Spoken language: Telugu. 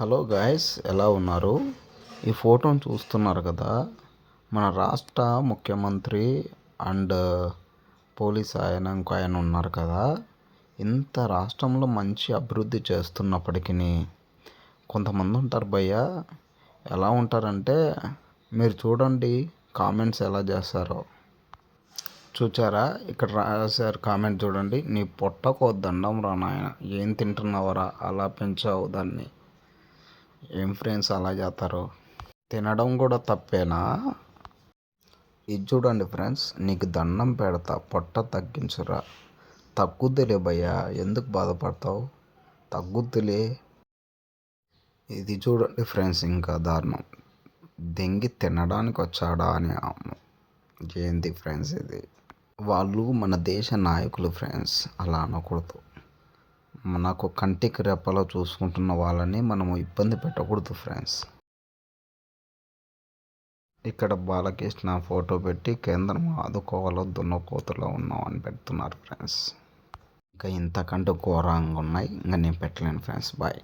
హలో గాయస్ ఎలా ఉన్నారు? ఈ ఫోటోని చూస్తున్నారు కదా మన రాష్ట్ర ముఖ్యమంత్రి అండ్ పోలీస్ ఆయన ఇంకో ఆయన ఉన్నారు కదా. ఇంత రాష్ట్రంలో మంచి అభివృద్ధి చేస్తున్నప్పటికీ కొంతమంది ఉంటారు భయ్య. ఎలా ఉంటారంటే మీరు చూడండి కామెంట్స్ ఎలా చేస్తారో. చూచారా? ఇక్కడ రాశారు కామెంట్ చూడండి. నీ పొట్టకో దండం రా నాయన ఏం తింటున్నావరా? అలా పెంచావు దాన్ని. ఏం ఫ్రెండ్స్ అలా చేస్తారు తినడం కూడా తప్పేనా? ఇది చూడండి ఫ్రెండ్స్ నీకు దండం పెడతా పొట్ట తగ్గించురా. తగ్గుద్దిలే భయ్యా ఎందుకు బాధపడతావు? తగ్గుద్దిలే. ఇది చూడండి ఫ్రెండ్స్ ఇంకా దారుణం. దెంగి తినడానికి వచ్చాడా అని ఏంటి ఫ్రెండ్స్ ఇది? వాళ్ళు మన దేశ నాయకులు ఫ్రెండ్స్ అలా అనకూడదు. మనకు కంటికి రెప్పలో చూసుకుంటున్న వాళ్ళని మనము ఇబ్బంది పెట్టకూడదు ఫ్రెండ్స్ ఇక్కడ బాలకృష్ణ ఫోటో పెట్టి కేంద్రం ఆదుకోవాలో దున్నకోతలో ఉన్నాం అని పెడుతున్నారు ఫ్రెండ్స్ ఇంకా ఇంతకంటే ఘోరంగా ఉన్నాయి. ఇంకా నేను పెట్టలేను ఫ్రెండ్స్ బాయ్